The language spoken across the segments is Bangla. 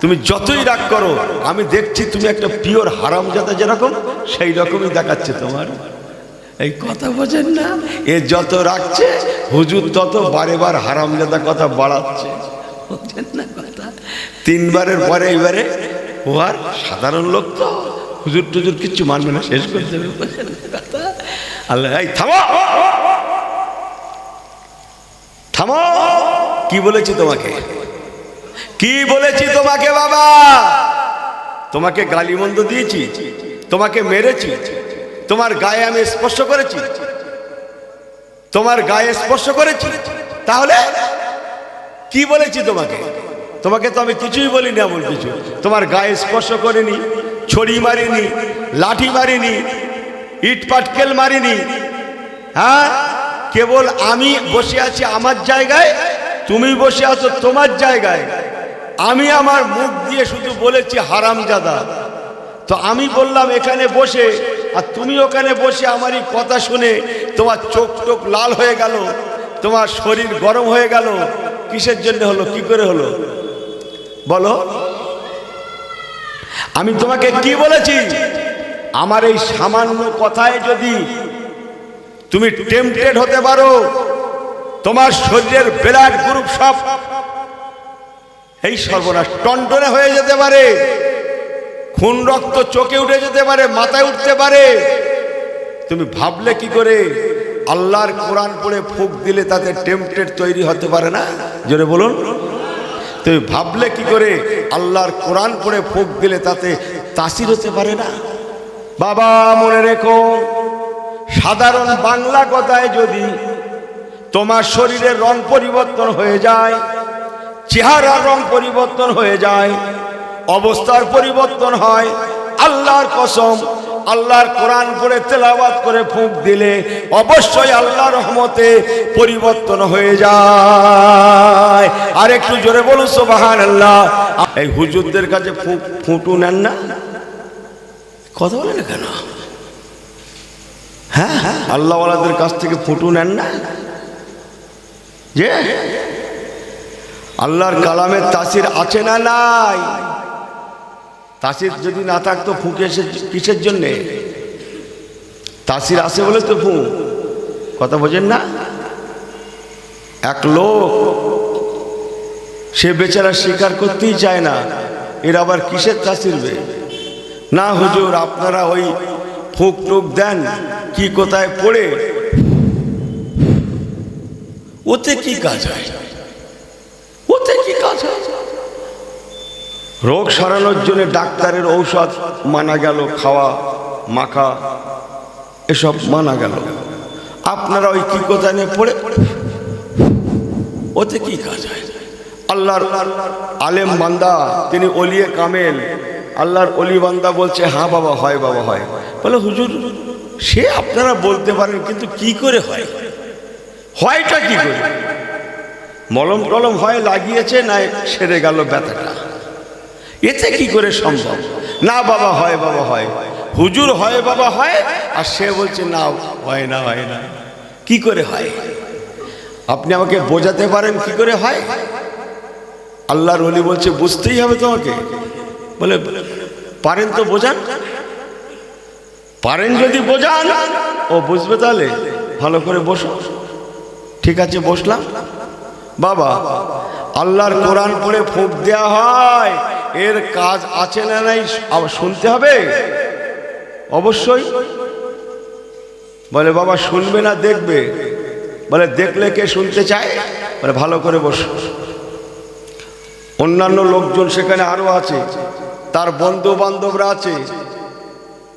তুমি যতই রাগ করো, আমি দেখছি তুমি একটা পিওর হারাম হারামজাদা যেরকম সেই রকমই দেখাচ্ছে তোমার। এই কথা বোঝেন না? এ যত রাখছে হুজুর তত বারে বার হারাম হারামজাদা কথা বাড়াচ্ছে। বোঝেন না কথা? তিনবারের পরে এবারে ও আর সাধারণ লোক তো, হুজুর টুজুর কিচ্ছু মানবে না, শেষ করে দেবে। আল্লাহ, এই থামো! থামো! কি বলেছি তোমাকে? কি বলেছি তোমাকে বাবা? তোমাকে গালিমন্দ দিয়েছি, তোমাকে মেরেছি, তোমার গায়ে আমি স্পর্শ করেছি, তোমার গায়ে স্পর্শ করেছি। তাহলে কি বলেছি তোমাকে? তোমাকে তো আমি কিছুই বলিনি এমন কিছু। তোমার গায়ে স্পর্শ করিনি, ছড়ি মারিনি, লাঠি মারিনি, ইট পাটকেল মারিনি। হ্যাঁ? কেবল আমি বসে আছি আমার জায়গায়, তুমি বসে আছো তোমার জায়গায়। আমি আমার মুখ দিয়ে শুধু বলেছি হারাম হারামজাদা। তো আমি বললাম, এখানে বসে। আর তুমি ওখানে বসে আমার এই কথা শুনে তোমার চোখ টোক লাল হয়ে গেল, তোমার শরীর গরম হয়ে গেল। কিসের জন্য হলো? কি করে হলো? বলো। আমি তোমাকে কি বলেছি? আমার এই সামান্য কথায় যদি তুমি টেম্পটেড হতে পারো, তোমার শরীরের ব্লাড গ্রুপ সব এই সর্বনাশ টনটনে হয়ে যেতে পারে। খুন রক্ত চোখে উঠে যেতে পারে, মাথায় উঠতে পারে। তুমি ভাবলে কি করে? আল্লাহর কোরআন পড়ে ফুক দিলে তাতে টেম্পটেড তৈরি হতে পারে না? জোরে বলুন। তুমি ভাবলে কি করে? আল্লাহর কোরআন পড়ে ফুক দিলে তাতে তাসির হতে পারে না? বাবা, মনে রেখো, সাধারণ বাংলা কথায় যদি তোমার শরীরের রং পরিবর্তন হয়ে যায় চেহারার রং পরিবর্তন হয়ে যায়, অবস্থার পরিবর্তন হয়। আল্লাহর কসম, আল্লাহর কোরআন পড়ে তেলাওয়াত করে ফুঁক দিলে অবশ্যই আল্লাহর রহমতে পরিবর্তন হয়ে যায়। আর একটু জোরে বলুন সোবাহান আল্লাহ এই হুজুরদের কাছে ফুঁক, ফুঁটু নেন না। কথা বলে না কেন? হ্যাঁ হ্যাঁ আল্লাহওয়ালাদের কাছ থেকে ফুঁটু নেন না। যে আল্লাহর কালামের তাসির আছে না নাই? তাসির যদি না থাকতো ফুঁকে এসে কিসের জন্যে? তাসির আছে বলে তো ফু। কথা বোঝেন না? এক লোক, সে বেচারা স্বীকার করতেই চায় না। এর আবার কিসের তাসিরবে না হুজুর, আপনারা ওই ফুক টুক দেন, কি কোথায় পড়ে? ওতে কি কাজ হয় ওতে কি কাজ হয় রোগ সারানোর জন্য ডাক্তারের ঔষধ মানা গেল, খাওয়া, মাখা, এসব মানা গেল। আপনারা ওই কি কোথায় নিয়ে পড়ে ওতে কি কাজ হয়? আল্লাহর আলেম বান্দা, তিনি অলিয়ে কামেল। আল্লাহর অলি বান্দা বলছে হ্যাঁ বাবা, হয় বাবা, হয়। বলে, হুজুর, সে আপনারা বলতে পারেন, কিন্তু কি করে হয়? হয়টা কি করে? মলম টলম হয়, লাগিয়েছে না সেরে গেল ব্যথাটা। এতে কি করে সম্ভব? না বাবা হয় বাবা হয়। হুজুর হয়, বাবা হয়, আর সে বলছে, না, হয় না হয় না। কি করে হয়? আপনি আমাকে বোঝাতে পারেন কি করে হয়? আল্লাহর অলি বলছে, বুঝতেই হবে তোমাকে। বলে, পারেন তো বোঝান। পারেন যদি বোঝান, ও বুঝবে তাহলে। ভালো করে বসো। ঠিক আছে, বসলাম। বাবা, আল্লাহর কোরআন পড়ে ফুক দেওয়া হয়। এর কাজ আছে না নাই, আবার শুনতে হবে? অবশ্যই। বলে, বাবা, শুনবে না, দেখবে। বলে, দেখলে কে শুনতে চায়? বলে, ভালো করে বস। অন্যান্য লোকজন সেখানে আরও আছে। তার বন্ধু বান্ধবরা আছে।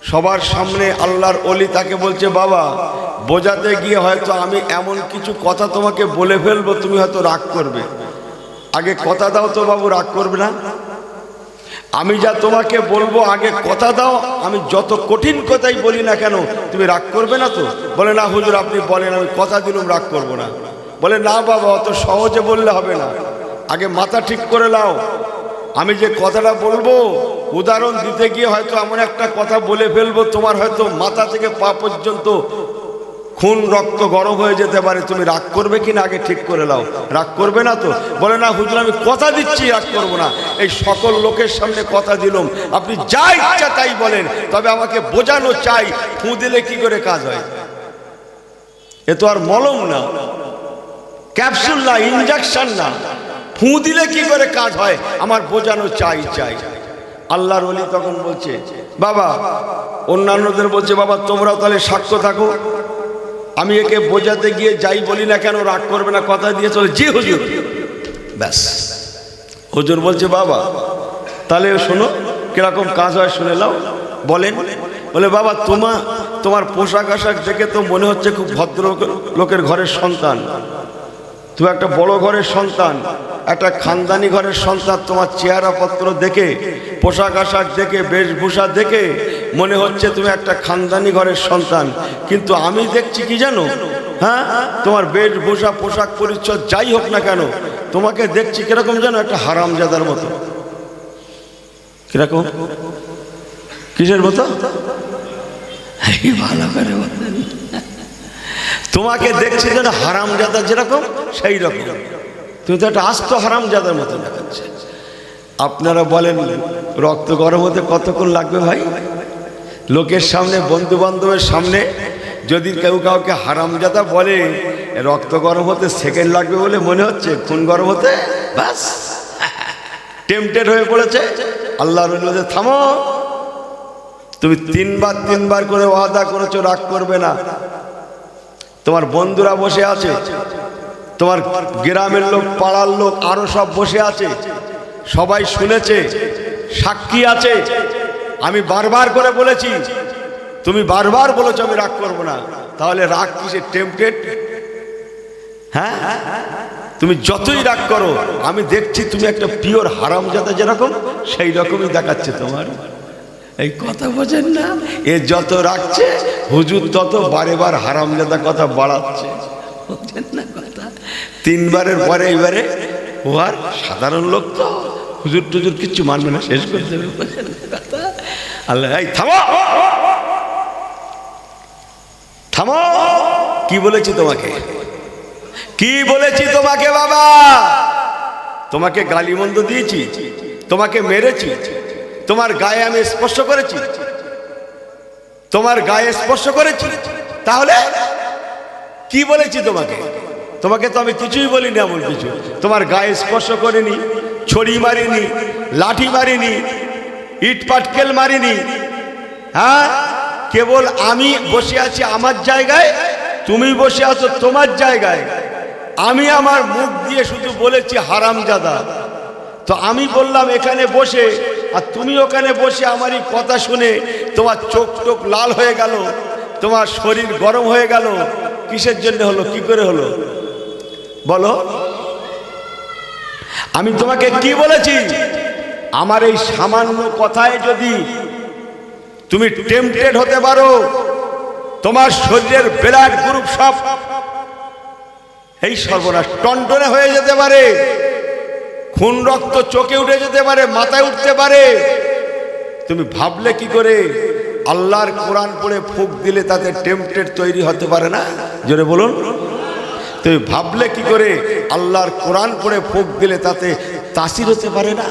সবার সামনে আল্লাহর অলি তাকে বলছে, বাবা, বোঝাতে গিয়ে হয়তো আমি এমন কিছু কথা তোমাকে বলে ফেলব, তুমি হয়তো রাগ করবে। আগে কথা দাও তো বাবু, রাগ করবে না। আমি যা তোমাকে বলব, আগে কথা দাও, আমি যত কঠিন কথাই বলি না কেন, তুমি রাগ করবে না তো? বলে, না হুজুর, আপনি বলেন, আমি কথা দিলুম, রাগ করব না। বলে, না বাবা, অত সহজে বললে হবে না। আগে মাথা ঠিক করে নাও। আমি যে কথাটা বলব, উদাহরণ দিতে গিয়ে হয়তো এমন একটা কথা বলে ফেলব, তোমার হয়তো মাথা থেকে পা পর্যন্ত খুন রক্ত গরম হয়ে যেতে পারে, তুমি রাগ করবে কি না আগে ঠিক করে নাও। রাগ করবে না তো? বলে, না হুজুর, আমি কথা দিচ্ছি, রাগ করব না। এই সকল লোকের সামনে কথা দিলাম। আপনি যা ইচ্ছা তাই বলেন, তবে আমাকে বোঝানো চাই, ফু দিলে কি করে কাজ হয়? এ তো আর মলম না। ক্যাপসুল না, ইনজেকশন না। ফু দিলে কি করে কাজ হয়? আমার বোঝানো চাই চাই। আল্লাহর অলি তখন বলছে, বাবা, অন্যান্যদের বলছে, বাবা, তোমরাও তাহলে সাক্ষ্য থাকো। আমি একে বোঝাতে গিয়ে যাই বলি না কেন, রাগ করবে না, কথা দিয়ে চলে। জি হুজুর। ব্যাস। হুজুর বলছে, বাবা, তাহলে শোনো, কীরকম কাজ হয় শুনে নাও। বলেন। বলে, বাবা, তোমা, তোমার পোশাক আশাক দেখে তো মনে হচ্ছে খুব ভদ্র লোকের ঘরের সন্তান। তুমি একটা বড় ঘরের সন্তান। একটা খানদানি ঘরের সন্তান তোমার চেহারা পত্র দেখে, পোশাক আশাক দেখে, বেশভূষা দেখে, মনে হচ্ছে তুমি একটা খানদানি ঘরের সন্তান। কিন্তু আমি দেখছি কি জানো? হ্যাঁ? তোমার বেশভূষা, পোশাক পরিচ্ছদ যাই হোক না কেন, তোমাকে দেখছি কীরকম যেন একটা হারামজাদার মতো। কীরকম? কিসের মতো? ভালো করে তোমাকে দেখছি যেন হারামজাদা যেরকম সেই রকম তুমি তো একটা আস্ত হারামজাদার মতো দেখাচ্ছে। আপনারা বলেন, রক্ত গরম হতে কতক্ষণ লাগবে ভাই? লোকের সামনে বন্ধু বান্ধবের সামনে, যদি কেউ কাউকে হারামজাদা বলে, রক্ত গরম হতে সেকেন্ড লাগবে বলে মনে হচ্ছে, খুন গরম হতে? বাস টেম্পটেড হয়ে পড়েছে। আল্লাহ রইল থামো। তুমি তিনবার তিনবার করে ওয়াদা করেছ, রাগ করবে না। তোমার বন্ধুরা বসে আছে। তোমার গ্রামের লোক, পাড়ার লোক, আরও সব বসে আছে। সবাই শুনেছে, সাক্ষী আছে। আমি বারবার করে বলেছি, তুমি বারবার বলেছ আমি রাগ করব না। তাহলে রাগ কিসে টেম্পটেড হ্যাঁ? তুমি যতই রাগ করো, আমি দেখছি তুমি একটা পিওর হারাম হারামজাদা যেরকম, সেই রকমই দেখাচ্ছে তোমার। এই কথা বোঝেন না? এ যত রাখছে হুজুর তত বারে বার হারাম হারামজাদা কথা বাড়াচ্ছে। বোঝেন না? তিনবারের পরে এইবারে ও আর সাধারণ লোক তো। হুজুর টুজুর কিচ্ছু মানবে না, শেষ করে দেবে। আল্লাহ, এই থামো। থামো। কি বলেছি তোমাকে? কি বলেছি তোমাকে বাবা? তোমাকে গালিমন্দ দিয়েছি, তোমাকে মেরেছি, তোমার গায়ে আমি স্পর্শ করেছি, তোমার গায়ে স্পর্শ করেছি। তাহলে কি বলেছি তোমাকে? তোমাকে তো আমি কিছুই বলিনি এমন কিছু। তোমার গায়ে স্পর্শ করিনি, ছড়ি মারিনি, লাঠি মারিনি, ইট পাটকেল মারিনি। হ্যাঁ? কেবল আমি বসে আছি আমার জায়গায়, তুমি বসে আছো তোমার জায়গায়। আমি আমার মুখ দিয়ে শুধু বলেছি হারামজাদা। তো আমি বললাম, এখানে বসে। আর তুমি ওখানে বসে আমারই কথা শুনে তোমার চোখ টোক লাল হয়ে গেল, তোমার শরীর গরম হয়ে গেল। কিসের জন্য হলো? কি করে হলো? বলো। আমি তোমাকে কি বলেছি? আমার এই সামান্য কথায় যদি তুমি টেম্পটেড হতে পারো, তোমার শরীরের ব্লাড গ্রুপ সব এই সর্বনাশ টনটনে হয়ে যেতে পারে, খুন রক্ত চোখে উঠে যেতে পারে, মাথায় উঠতে পারে। তুমি ভাবলে কি করে? আল্লাহর কোরআন পড়ে ফুক দিলে তাতে টেম্পটেড তৈরি হতে পারে না? জোরে বলুন। তুমি ভাবলে কি করে? আল্লাহর কোরআন পড়ে ফুক দিলে তাতে তাসির হতে পারে না।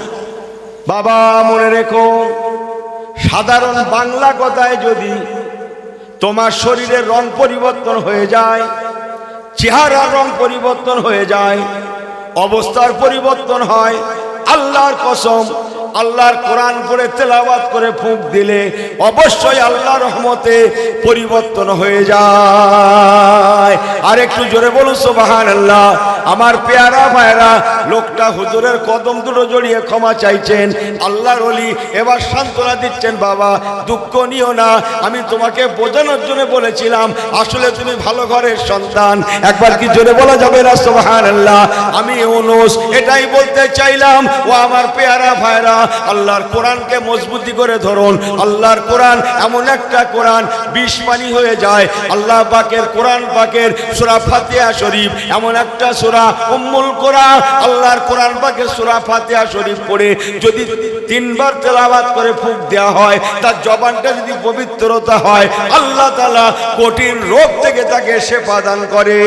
বাবা, মনে রেখো, সাধারণ বাংলা কথায় যদি তোমার শরীরের রং পরিবর্তন হয়ে যায়, চেহারার রং পরিবর্তন হয়ে যায়, অবস্থার পরিবর্তন হয়, আল্লাহর কসম আল্লাহর কোরআন পড়ে তেলাওয়াত করে ফুঁক দিলে অবশ্যই আল্লাহ রহমতে পরিবর্তন হয়ে যায়। আর একটু জোরে বলুন সোবাহান আল্লাহ আমার পেয়ারা ভাইরা, লোকটা হুজুরের কদম দুটো জড়িয়ে ক্ষমা চাইছেন। আল্লাহর অলি এবার সান্ত্বনা দিচ্ছেন, বাবা, দুঃখ নিও না। আমি তোমাকে বোঝানোর জন্য বলেছিলাম, আসলে তুমি ভালো ঘরের সন্তান। একবার কি জোরে বলা যাবে না সোবাহান আল্লাহ আমি অনুষ এটাই বলতে চাইলাম। ও আমার পেয়ারা ভাইরা আল্লাহর কোরআনকে মজবুতি করে ধরুন। আল্লাহর কোরআন এমন একটা কোরআন, বিষ পানি হয়ে যায়। আল্লাহ পাকের কোরআন পাকের সুরা ফাতিহা শরীফ এমন একটা সুরা, উম্মুল কোরআন। আল্লাহর কোরআন পাকের সুরা ফাতিহা শরীফ পড়ে যদি তিনবার তেলাওয়াত করে ফুক দেওয়া হয়, তার জবানটা যদি পবিত্রতা হয়, আল্লাহ তালা কঠিন রোগ থেকে তাকে শেফা দান করে।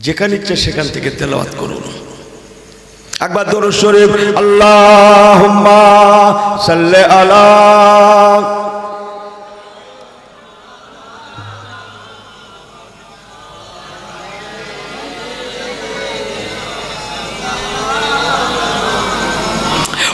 যেখানে ইচ্ছে সেখান থেকে তেলাওয়াত করুন একবার দরুদ শরীফ আল্লাহুম্মা সাল্লি আলা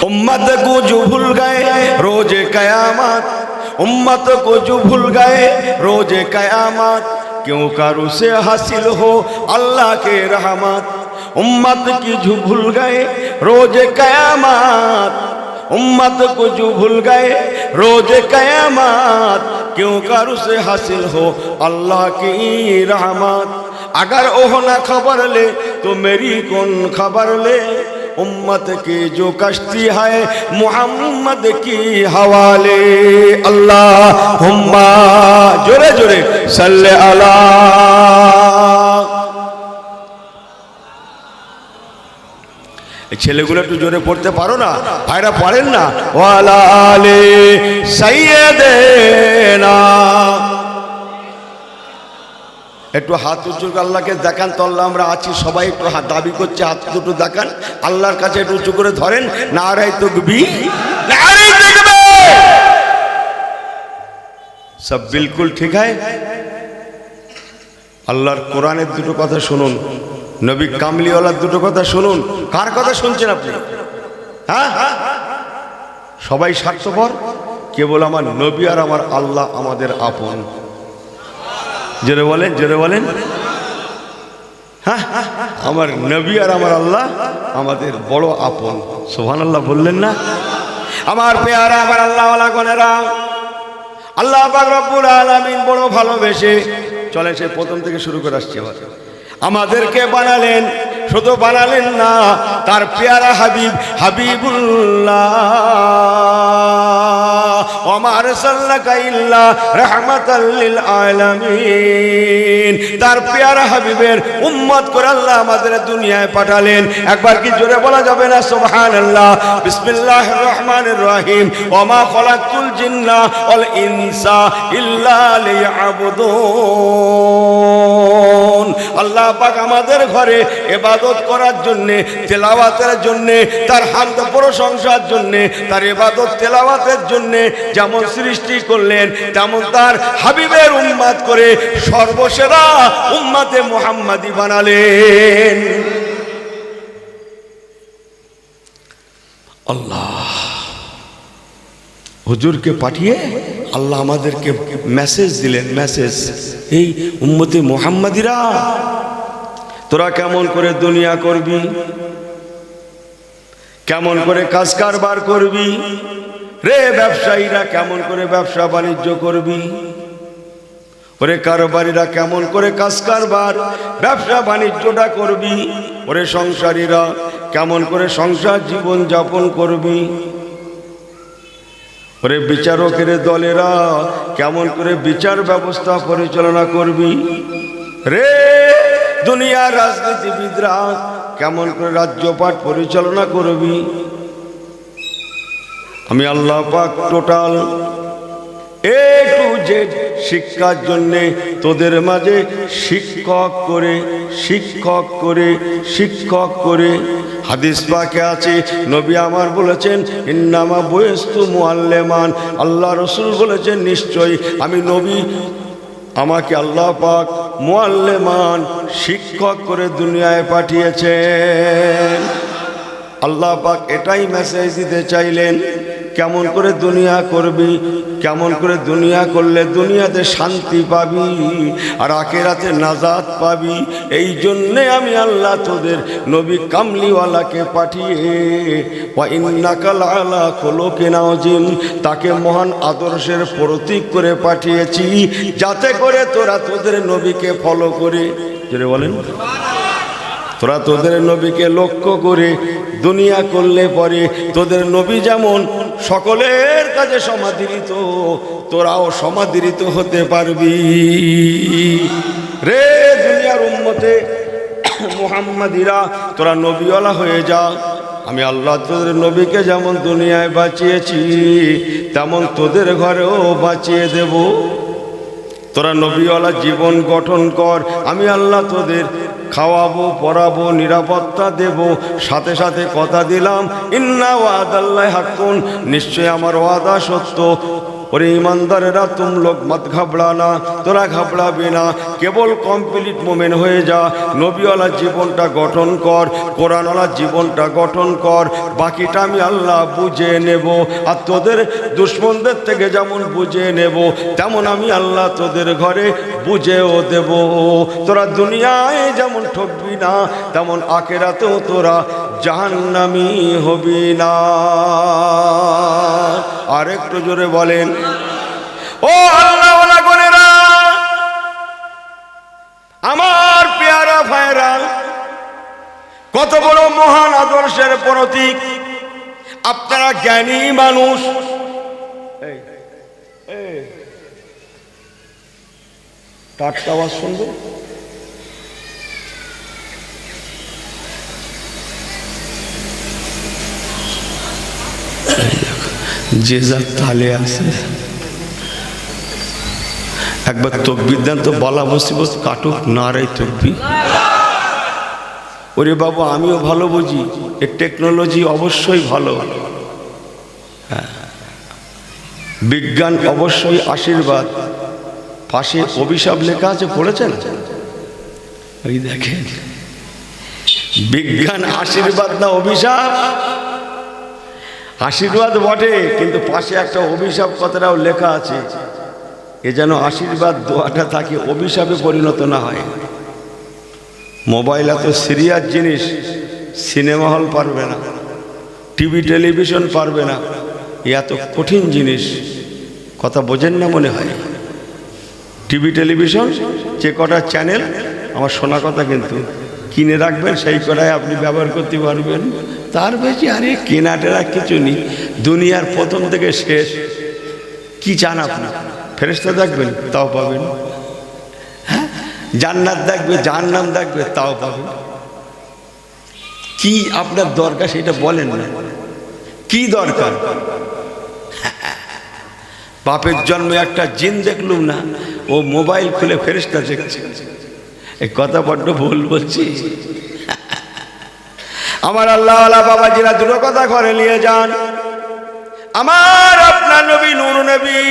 उम्मत को जो भूल गए रोज कयामत उम्मत को जो भूल गए रोज कयामत क्यों कर उसे हासिल हो अल्लाह के रहमत उम्मत की जो भूल गए रोज कयामत उम्मत को जो भूल गए रोज कयामत क्यों कर उसे हासिल हो अल्लाह की रहमत अगर ओह ना खबर ले तो मेरी कौन खबर ले उम्मत की जो कश्ती है मोहम्मद की हवाले अल्लाह हुम्मा जोरे जोरे सल्ले अला এই ছেলেগুলো একটু জোরে পড়তে পারো না ভাইরা পারেন না ওয়ালালে সাইয়েদেনা একটু হাত উঁচু আল্লাহকে দেখান তো আল্লাহ আমরা আছি, সবাই একটু হাত, দাবি করছে, হাত দুটো দেখান। আল্লাহর কাছে একটু উঁচু করে ধরেন না রাই তকবি। সব বিলকুল ঠিক হয়? আল্লাহর কোরআনের দুটো কথা শুনুন, নবী কামলিওয়ালার দুটো কথা শুনুন। কার কথা শুনছেন আপনি? হ্যাঁ? সবাই স্বার্থপর? কেবল আমার নবী আর আমার আল্লাহ আমাদের আপন। জোরে বলেন জোরে বলেন। আমার নবী আর আমার আল্লাহ আমাদের বড় আপন। সোহান আল্লাহ বললেন না? আমার পেয়ারা, আমার আল্লাহ গনেরা, আল্লাহ রব্বুল আলামিন বড় ভালোবেসে চলে সে প্রথম থেকে শুরু করে আসছে আবার আমাদেরকে বানালেন, শুধু বানালেন না, তার পেয়ারা হাবিব, হাবিবুল্লাহ। আলামিন। তার পেয়ারা হাবিবের উম্মত করে আল্লাহ আমাদের দুনিয়ায় পাঠালেন। একবার কি জোরে বলা যাবে না? সুবহানাল্লাহ। রহিম। জিন্না ওয়াল ইনসা ইল্লা লিয়াবুদুন। আল্লাহ পাক আমাদের ঘরে ইবাদত করার জন্য, তেলাওয়াতের জন্য, তার হামদ প্রশংসার জন্য, তার ইবাদত তেলাওয়াতের জন্য যেমন সৃষ্টি করলেন, তেমন তার হাবিবের উম্মাদ করে সর্বসেরা উম্মাতে মুহাম্মাদি বানালেন। আল্লাহ, হুজুরকে পাঠিয়ে আল্লাহ আমাদেরকে মেসেজ দিলেন মেসেজ এই উম্মতে মোহাম্মদিরা, তোরা কেমন করে দুনিয়া করবি? কেমন করে কাজ কারবার করবি? রে ব্যবসায়ীরা কেমন করে ব্যবসা বাণিজ্য করবি? ওরে কারবারিরা কেমন করে কাজ কারবার, ব্যবসা বাণিজ্যটা করবি? ওরে সংসারীরা কেমন করে সংসার জীবন যাপন করবি? ওরে বিচারকের দলেরা কেমন করে বিচার ব্যবস্থা পরিচালনা করবি? রে দুনিয়ার রাজনীতিবিদরা কেমন করে রাজ্যপাট পরিচালনা করবি? আমি আল্লাহ পাক টোটাল এ টু জেড শিক্ষার জন্যে তোদের মাঝে শিক্ষক করে শিক্ষক করে শিক্ষক করে। হাদিস পাকে আছে, নবী আমার বলেছেন, ইন্নামা বয়স্তু মুআল্লেমান। আল্লাহ রসুল বলেছেন, নিশ্চয়ই আমি নবী, আমাকে আল্লাহ পাক মুআল্লেমান, শিক্ষক করে দুনিয়ায় পাঠিয়েছেন। আল্লাহ পাক এটাই মেসেজ দিতে চাইলেন। কেমন করে দুনিয়া করবি, কেমন করে দুনিয়া করলে দুনিয়াতে শান্তি পাবি আর আখেরাতে নাজাত পাবি। এই জন্যে আমি আল্লাহ তোদের নবী কামলিওয়ালাকে পাঠিয়ে ওয়াইন্নাকাল আলা নাওজিম তাকে মহান আদর্শের প্রতীক করে পাঠিয়েছি, যাতে করে তোরা তোদের নবীকে ফলো করে। বলেন। তোরা তোদের নবীকে লক্ষ্য করে দুনিয়া করলে পরে তোদের নবী যেমন সকলের কাছে সমাদৃত, তোরাও সমাদৃত হতে পারবি। রে দুনিয়ার উন্মতে মোহাম্মদিরা, তোরা নবীওয়ালা হয়ে যা। আমি আল্লাহ তোদের নবীকে যেমন দুনিয়ায় বাঁচিয়েছি, তেমন তোদের ঘরেও বাঁচিয়ে দেব। তোরা নবীওয়ালা জীবন গঠন কর, আমি আল্লাহ তোদের খাওয়াবো পরাবো নিরাপত্তা দেব, সাথে সাথে কথা দিলাম, ইন্না ওয়াদ আল্লাহ হাকুন নিশ্চয় আমার ওয়াদা সত্য। ওরে ইমানদারেরা, তুম লোক মত ঘাবড়ানা তোরা ঘাবড়াবি না। কেবল কমপ্লিট মোমেন্ট হয়ে যা। নবীওয়ালা জীবনটা গঠন কর কোরআনওয়ালা জীবনটা গঠন কর। বাকিটা আমি আল্লাহ বুঝে নেব। আর তোদের দুশ্মনদের থেকে যেমন বুঝে নেব, তেমন আমি আল্লাহ তোদের ঘরে বুঝেও দেব। তোরা দুনিয়ায় যেমন ঠকবি না, তেমন আখেরাতেও তোরা জাহান্নামি হবি না। আর একটু জোরে বলেন। ও আল্লাহ আমার পেয়ারা ভাইরা, কত বড় মহান আদর্শের প্রতীক। আপনারা জ্ঞানী মানুষ। টাটকা আওয়াজ শুনবে? যে যার তালে আছে। একবার তকবির দেন তো বলা মুসিবত কাটুক না রে তকবি ওরে বাবু, আমিও ভালো বুঝি এর টেকনোলজি অবশ্যই ভালো। হ্যাঁ। বিজ্ঞান অবশ্যই আশীর্বাদ। পাশে অভিশাপ লেখা আছে, পড়েছেন? ওই দেখেন। বিজ্ঞান আশীর্বাদ না অভিশাপ? আশীর্বাদ বটে, কিন্তু পাশে একটা অভিশাপ কথাটাও লেখা আছে। এ যেন আশীর্বাদ দোয়াটা থাকে অভিশাপে পরিণত না হয়। মোবাইল এত সিরিয়াস জিনিস, সিনেমা হল পারবে না, টিভি, টেলিভিশন পারবে না এত কঠিন জিনিস, কথা বোঝেন না মনে হয়। টিভি, টেলিভিশন, যে কটা চ্যানেল, আমার শোনা কথা কিন্তু কিনে রাখবেন, সেই কটাই আপনি ব্যবহার করতে পারবেন। তার বেশি আরে কেনা টেনা কিছু নেই। দুনিয়ার প্রথম থেকে শেষ। কি চান আপনি? ফেরেস্তা দেখবেন, তাও পাবেন। হ্যাঁ? জান্নাত দেখবে, জাহান্নাম দেখবে, তাও পাবেন। কি আপনার দরকার সেটা বলেন না। কি দরকার? বাপের জন্মে একটা জিন দেখলুম না, ও মোবাইল খুলে ফেরেস্তা দেখছে। কথা বড্ড ভুল বলছি। আমার আল্লাহ আল্লাহ বাবাজিরা দুটো কথা ঘরে নিয়ে যান। আমার আপনার নবী, নুর নবী,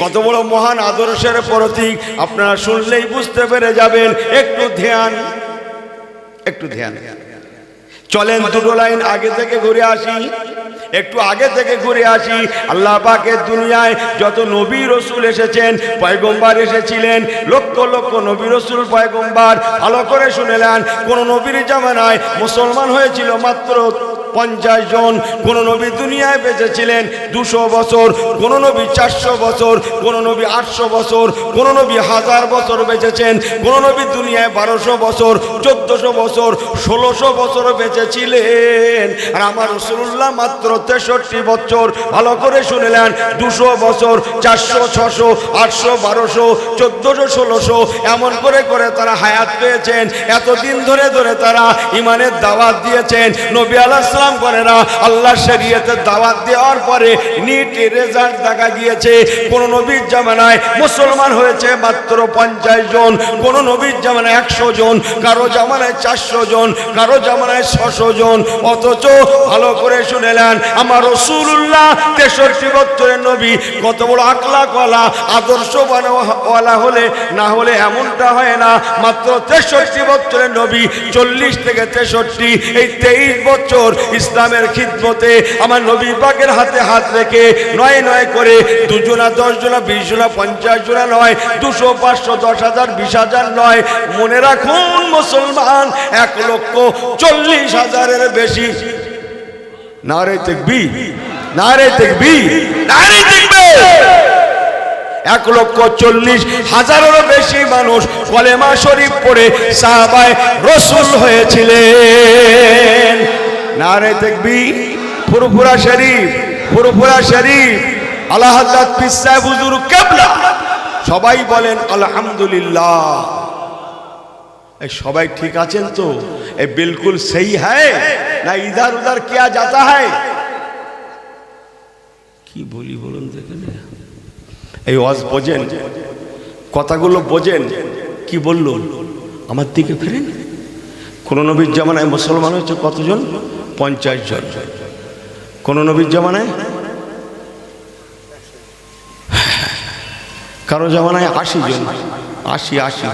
কত বড় মহান আদর্শের প্রতীক, আপনারা শুনলেই বুঝতে পেরে যাবেন, একটু ধ্যান একটু ধ্যান। চলেন দুটো লাইন আগে থেকে ঘুরে আসি। একটু আগে থেকে ঘুরে আসি। আল্লাহ পাকের দুনিয়ায় যত নবী রসুল এসেছেন, পয়গম্বার এসেছিলেন, লক্ষ লক্ষ নবী রসুল পয়গম্বার, ভালো করে শুনেলেন কোন নবীর জামানায় মুসলমান হয়েছিল মাত্র পঞ্চাশ জন, কোন নবী দুনিয়ায় বেঁচেছিলেন দুশো বছর, কোন নবী চারশো বছর, কোন নবী আটশো বছর, কোন নবী হাজার বছর বেঁচেছেন, কোন নবী দুনিয়ায় বারোশো বছর, চোদ্দশো বছর, ষোলোশো বছর বেঁচেছিলেন। আর আমার রসুল্লাহ মাত্র তেষট্টি বছর, ভালো করে শুনেলেন দুশো বছর, চারশো, ছশো, আটশো, বারোশো, চোদ্দশো, ষোলোশো, এমন করে করে তারা হায়াত পেয়েছেন, এতদিন ধরে ধরে তারা ইমানের দাওয়াত দিয়েছেন। নবী আলাহ ইসলাম করে না আল্লাহ শরীয়তের দাওয়াত দেওয়ার পরে নিট রেজাল্ট দেখা গিয়েছে। কোন নবীর জামানায় মুসলমান হয়েছে মাত্র পঞ্চাশ জন, কোন নবীর জামানায় একশো জন, কারও জামানায় চারশো জন, কারও জামানায় ছশো জন। অথচ ভালো করে শুনেলেন আমার রসুল্লাহ তেষট্টি বছরের নবী, কত বড় আকলা কলা আদর্শ ওয়ালা হলে না হলে এমনটা হয় না। মাত্র তেষট্টি বছরের নবী, চল্লিশ থেকে তেষট্টি, এই তেইশ বছর ইসলামের খিদমতে আমার নবী পাকের হাতে হাত রেখে নয় নয় করে দুজনা দশ জনা বিশ জনা পঞ্চাশ জনা নয়, দুশো, পাঁচশো দশ হাজার বিশ হাজার নয়। মনে রাখুন মুসলমান, এক লক্ষ চল্লিশ হাজারের বেশি। নারে তেকবি নারে তেকবি নারে তেকবে এক লক্ষ চল্লিশ হাজারেরও বেশি মানুষ কলেমা শরীফ পড়ে সাহাবায় রসুল হয়েছিলেন। নারে দেখবি ফুরফুরা শরীফ ফুরফুরা শরীফ, আল্লাহ পিসা বুজুর কেবলা। সবাই বলেন, আলহামদুলিল্লাহ। সবাই ঠিক আছেন তো? এ বিলকুল সেই হ্যায়? না ইধার কিয়া যাতা হয় কি বলি বলুন দেখেন। এই ওয়াজ বোঝেন, কথাগুলো বোঝেন, কি বলল? আমার দিকে ফেরেন। কোন নবীর জামানায় মুসলমান হচ্ছে কতজন? পঞ্চাশ জন। কোন নবীর জামানায়? কারও জামানায় আশি জন। আশি আশি।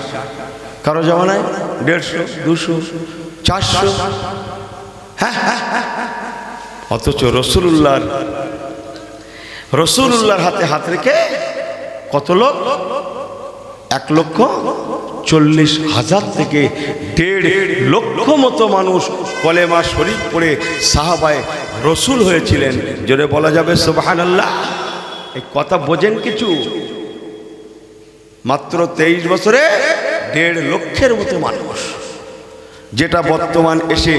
কারও জামানায় দেড়শো দুশো চারশো। হ্যাঁ, হ্যাঁ, হ্যাঁ, হ্যাঁ। অথচ রসুল্লাহর রসুল্লাহর হাতে হাত রেখে কত লোক? এক লক্ষ চল্লিশ হাজার থেকে দেড় লক্ষ মতো মানুষ কলেমা শরীফ পড়ে সাহাবায় রসুল হয়েছিলেন। জোরে বলা যাবে সোহান আল্লাহ এই কথা বোঝেন কিছু? মাত্র তেইশ বছরে দেড় লক্ষের মতো মানুষ। যেটা বর্তমান এসে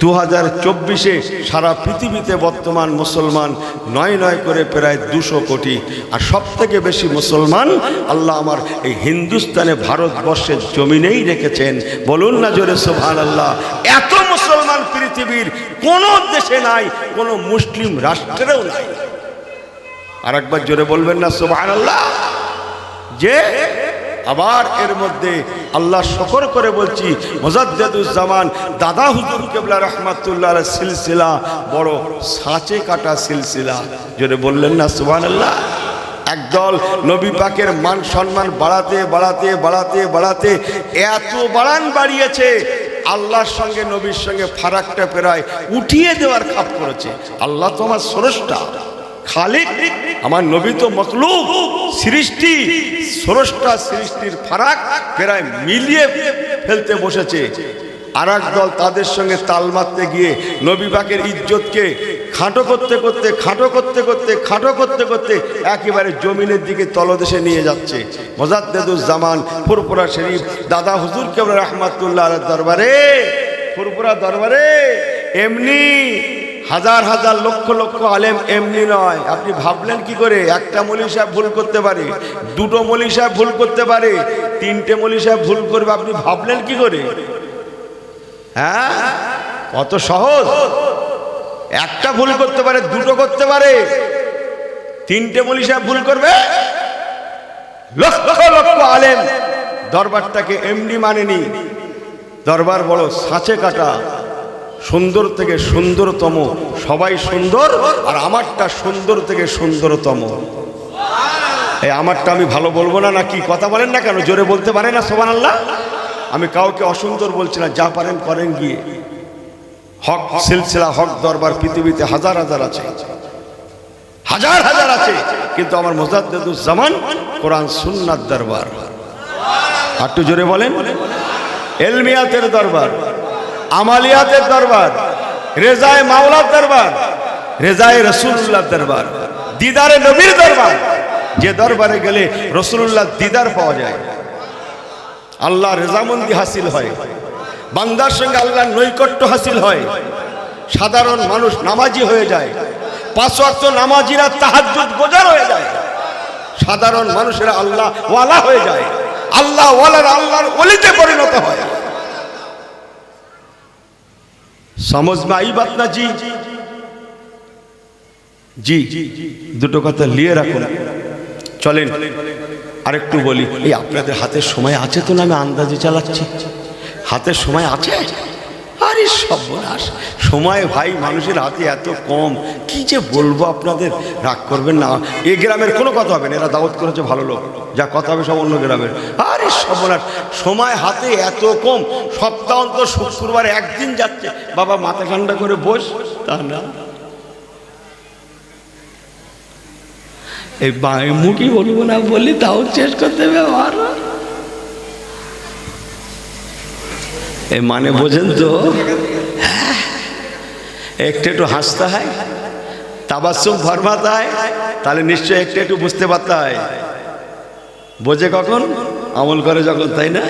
দু হাজার চব্বিশে সারা পৃথিবীতে বর্তমান মুসলমান নয় নয় করে প্রায় দুশো কোটি। আর সব থেকে বেশি মুসলমান আল্লাহ আমার এই হিন্দুস্তানে ভারতবর্ষের জমিনেই রেখেছেন। বলুন না জোরে সোভান আল্লাহ এত মুসলমান পৃথিবীর কোনো দেশে নাই, কোনো মুসলিম রাষ্ট্রেও নাই। আর একবার জোরে বলবেন না সোভান আল্লাহ যে আবার এর মধ্যে আল্লাহ শকর করে বলছি মোজাদ্দুজ্জামান দাদা হুজুর কেবলা রহমাতুল্লাহ সিলসিলা, বড় সাঁচে কাটা সিলসিলা। যদি বললেন না সুবান আল্লাহ একদল নবী পাকের মান সম্মান বাড়াতে বাড়াতে বাড়াতে বাড়াতে এত বাড়ান বাড়িয়েছে, আল্লাহর সঙ্গে, নবীর সঙ্গে ফারাকটা পেরায় উঠিয়ে দেওয়ার খাপ করেছে। আল্লাহ তো আমার স্রষ্টা। খালিক, আমার নবী তো মকলুক, সৃষ্টি, স্রষ্টা সৃষ্টির ফারাক প্রায় মিলিয়ে ফেলতে বসেছে। আর দল তাদের সঙ্গে তাল মারতে গিয়ে নবী পাকের ইজ্জতকে খাটো করতে করতে, খাটো করতে করতে, খাটো করতে করতে একেবারে জমিনের দিকে তলদেশে নিয়ে যাচ্ছে। মোজাদ্দেদুজ্জামান ফুরপুরা শরীফ, দাদা হুজুর কেবল রহমাতুল্লাহ দরবারে ফুরপুরা দরবারে, এমনি হাজার হাজার লক্ষ লক্ষ আলেম এমনি নয়। আপনি ভাবলেন কি করে? একটা মলি সাহেব ভুল করতে পারে, দুটো মলি সাহেব ভুল করতে পারে, তিনটে মলি সাহেব ভুল করবে, আপনি ভাবলেন কি করে? হ্যাঁ? অত সহজ। একটা ভুল করতে পারে, দুটো করতে পারে, তিনটে মলি সাহেব ভুল করবে। লক্ষ লক্ষ আলেম দরবারটাকে এমনি মানেনি। দরবার বড় সাঁচে কাটা। সুন্দর থেকে সুন্দরতম, সবাই সুন্দর, আর আমারটা সুন্দর থেকে সুন্দরতম। এই আমারটা আমি ভালো বলব না নাকি কথা বলেন না কেন? জোরে বলতে পারে না সোমান আল্লাহ আমি কাউকে অসুন্দর বলছি না, যা পারেন করেন গিয়ে। হক সিলসিলা, হক দরবার পৃথিবীতে হাজার হাজার আছে। হাজার হাজার আছে, কিন্তু আমার মোজাদ্দুজ্জামান কোরআন, সুন্নাত দরবার। একটু জোরে বলেন। এলমিয়াতের দরবার। আমালিয়াতের দরবার, রেজায় মাওলার দরবার, রেজায় রসুল্লাহ দরবার, দিদারে নবীর দরবার, যে দরবারে গেলে রসুল্লাহ দিদার পাওয়া যায়। আল্লাহ রেজামন্দি হাসিল হয়, বান্দার সঙ্গে আল্লাহর নৈকট্য হাসিল হয়। সাধারণ মানুষ নামাজি হয়ে যায়, পাঁচ ওয়াক্ত নামাজিরা তাহাজ্জুদ গোজার হয়ে যায়। সাধারণ মানুষেরা আল্লাহ ওয়ালা হয়ে যায়, আল্লাহ ওয়ালার আল্লাহর অলিতে পরিণত হয়। समझ में आई बात ना जी জি দুটো কথা নিয়ে রাখুন চলেন আরেকটু বলি এই আপনাদের হাতের সময় আছে তো না আমি আন্দাজে চালাচ্ছি হাতের সময় আছে আরে সর্বনাশ। সময় ভাই, মানুষের হাতে এত কম। কি যে বলব আপনাদের? রাগ করবেন না। এ গ্রামের কোনো কথা হবে না। এরা দাওয়াত করেছে ভালো লোক। যা কথা হবে সব অন্য গ্রামের। আরে সর্বনাশ। সময় হাতে এত কম। সপ্তাহান্ত শুক্রবার একদিন যাচ্ছে। বাবা, মাথা ঠান্ডা করে বস। তা না। এই বাঁয়ে মুখি বলব না বলি, তাও শেষ করতে হবে আমার এই মানে বোঝেন তো? হ্যাঁ। একটু একটু হাসতে হয় তাবাসুম ফরমাতে হয়, তাহলে নিশ্চয়ই একটু একটু বুঝতে পারতে হয়। বোঝে কখন? আমল করে যখন, তাই না?